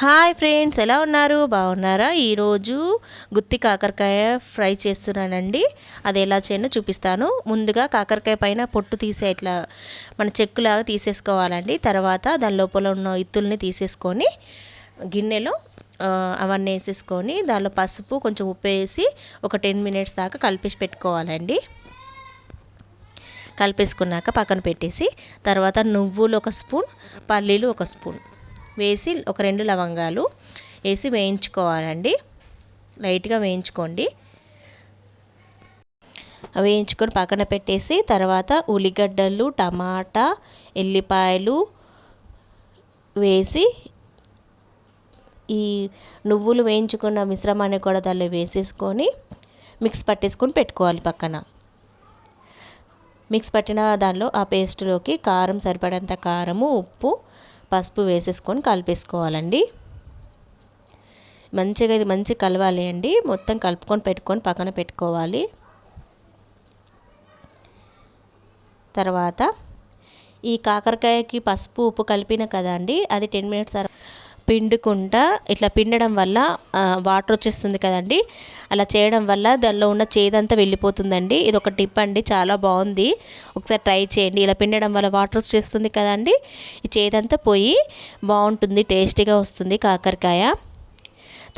Hi friends ఎలా ఉన్నారు? బాగున్నారా? ఈరోజు గుత్తి కాకరకాయ ఫ్రై చేస్తున్నానండి. అది ఎలా చేయనో చూపిస్తాను. ముందుగా కాకరకాయ పైన పొట్టు తీసే ఇట్లా మన చెక్కులాగా తీసేసుకోవాలండి. తర్వాత దాని లోపల ఉన్న ఇత్తుల్ని తీసేసుకొని గిన్నెలో అవన్నీ వేసేసుకొని దానిలో పసుపు కొంచెం ఉప్పు వేసి ఒక టెన్ మినిట్స్ దాకా కలిపేసి పెట్టుకోవాలండి. కలిపేసుకున్నాక పక్కన పెట్టేసి తర్వాత నువ్వులు ఒక స్పూన్ పల్లీలు ఒక స్పూన్. వేసి ఒక రెండు లవంగాలు వేసి వేయించుకోవాలండి. లైట్గా వేయించుకోండి. వేయించుకొని పక్కన పెట్టేసి తర్వాత ఉల్లిగడ్డలు టమాటా ఎల్లిపాయలు వేసి ఈ నువ్వులు వేయించుకున్న మిశ్రమాన్ని కూడా దానిలో వేసేసుకొని మిక్స్ పట్టేసుకొని పెట్టుకోవాలి పక్కన. మిక్స్ పట్టిన దానిలో ఆ పేస్ట్లోకి కారం సరిపడంత కారము ఉప్పు పసుపు వేసేసుకొని కలిపేసుకోవాలండి. మంచిగా ఇది మంచి కలవాలి అండి. మొత్తం కలుపుకొని పెట్టుకొని పక్కన పెట్టుకోవాలి. తర్వాత ఈ కాకరకాయకి పసుపు ఉప్పు కలిపిన కదా అండి అది టెన్ మినిట్స్ పిండుకుంటా ఇట్లా పిండడం వల్ల వాటర్ వచ్చేస్తుంది కదండి. అలా చేయడం వల్ల దానిలో ఉన్న చేదంతా వెళ్ళిపోతుందండి. ఇది ఒక టిప్ అండి చాలా బాగుంది. ఒకసారి ట్రై చేయండి. ఇలా పిండడం వల్ల వాటర్ వచ్చేస్తుంది కదండి. ఈ చేదంతా పోయి బాగుంటుంది టేస్టీగా వస్తుంది కాకరకాయ.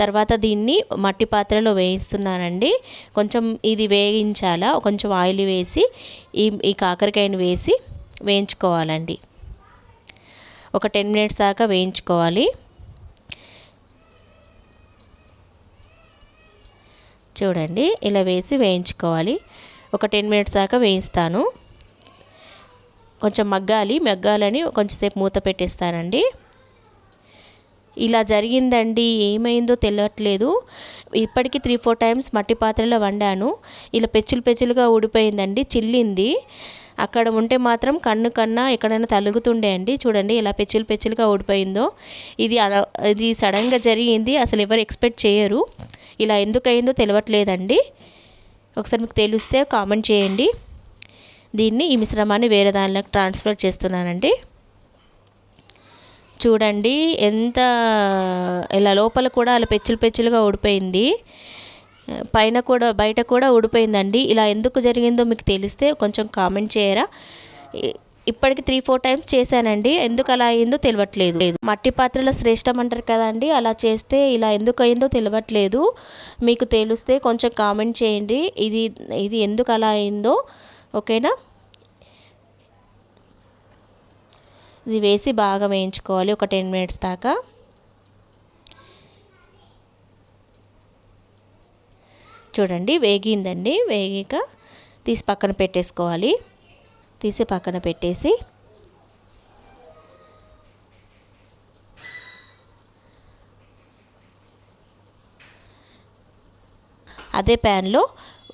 తర్వాత దీన్ని మట్టి పాత్రలో వేయిస్తున్నానండి. కొంచెం ఇది వేయించాలా కొంచెం ఆయిల్ వేసి ఈ ఈ కాకరకాయను వేసి వేయించుకోవాలండి. ఒక టెన్ మినిట్స్ దాకా వేయించుకోవాలి. చూడండి ఇలా వేసి వేయించుకోవాలి. ఒక టెన్ మినిట్స్ దాకా వేయిస్తాను. కొంచెం మగ్గాలి మగ్గాలని కొంచెంసేపు మూత పెట్టేస్తానండి. ఇలా జరిగిందండి ఏమైందో తెలియట్లేదు ఇప్పటికీ త్రీ ఫోర్ టైమ్స్ మట్టి పాత్రలో వండాను. ఇలా పెచ్చులు పెచ్చులుగా ఊడిపోయిందండి చిల్లింది. అక్కడ ఉంటే మాత్రం కన్ను కన్నా ఎక్కడైనా తలుగుతుండే అండి. చూడండి ఇలా పెచ్చులు పెచ్చులుగా ఊడిపోయిందో. ఇది ఇది సడన్గా జరిగింది అసలు ఎవరు ఎక్స్పెక్ట్ చేయరు. ఇలా ఎందుకయిందో తెలియట్లేదండి ఒకసారి మీకు తెలిస్తే కామెంట్ చేయండి. దీన్ని ఈ మిశ్రమాన్ని వేరే దానిలోకి ట్రాన్స్ఫర్ చేస్తున్నానండి. చూడండి ఎంత ఇలా లోపల కూడా అలా పెచ్చులు పెచ్చులుగా ఊడిపోయింది. పైన కూడా బయట కూడా ఊడిపోయిందండి. ఇలా ఎందుకు జరిగిందో మీకు తెలిస్తే కొంచెం కామెంట్ చేయరా. ఇప్పటికి త్రీ ఫోర్ టైమ్స్ చేశానండి. ఎందుకు అలా అయిందో తెలియట్లేదు మట్టి పాత్రల శ్రేష్టం అంటారు కదండి అలా చేస్తే ఇలా ఎందుకు అయిందో తెలియట్లేదు మీకు తెలిస్తే కొంచెం కామెంట్ చేయండి. ఇది ఇది ఎందుకు అలా అయిందో. ఓకేనా? ఇది వేసి బాగా వేయించుకోవాలి. ఒక టెన్ మినిట్స్ దాకా. చూడండి వేగిందండి. వేగిక తీసి పక్కన పెట్టేసుకోవాలి. తీసి పక్కన పెట్టేసి అదే ప్యాన్లో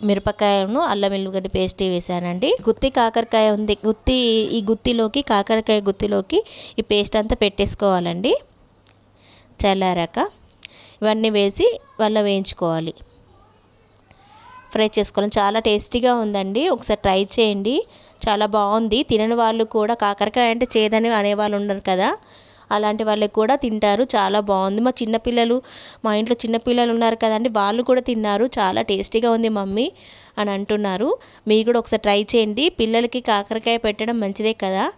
మిరపకాయను అల్లం వెల్లుగడ్డ పేస్ట్ వేసానండి గుత్తి కాకరకాయ ఉంది. గుత్తి ఈ గుత్తిలోకి కాకరకాయ గుత్తిలోకి ఈ పేస్ట్ అంతా పెట్టేసుకోవాలండి. చల్లారాక ఇవన్నీ వేసి వల్ల వేయించుకోవాలి. ఫ్రై చేసుకోవాలి చాలా టేస్టీగా ఉందండి. ఒకసారి ట్రై చేయండి. చాలా బాగుంది. తినని వాళ్ళు కూడా కాకరకాయ అంటే చేదని అనేవాళ్ళు ఉండరు కదా. అలాంటి వాళ్ళకి కూడా తింటారు. చాలా బాగుంది. మా చిన్నపిల్లలు మా ఇంట్లో చిన్నపిల్లలు ఉన్నారు కదండి. వాళ్ళు కూడా తిన్నారు. చాలా టేస్టీగా ఉంది మమ్మీ అని అంటున్నారు. మీరు కూడా ఒకసారి ట్రై చేయండి. పిల్లలకి కాకరకాయ పెట్టడం మంచిదే కదా.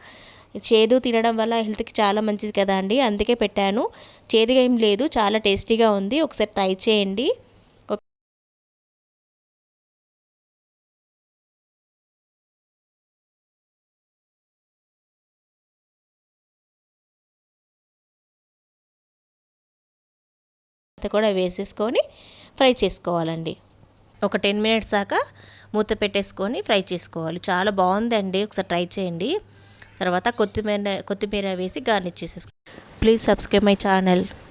చేదు తినడం వల్ల హెల్త్కి చాలా మంచిది కదా అండి. అందుకే పెట్టాను. చేదుగా ఏం లేదు. చాలా టేస్టీగా ఉంది. ఒకసారి ట్రై చేయండి. కూడా వేసేసుకొని ఫ్రై చేసుకోవాలండి. ఒక టెన్ మినిట్స్ దాకా మూత పెట్టేసుకొని ఫ్రై చేసుకోవాలి. చాలా బాగుందండి. ఒకసారి ట్రై చేయండి. తర్వాత కొత్తిమీర కొత్తిమీర వేసి గార్నిష్ చేసేసుకో ప్లీజ్ సబ్స్క్రైబ్ మై ఛానల్.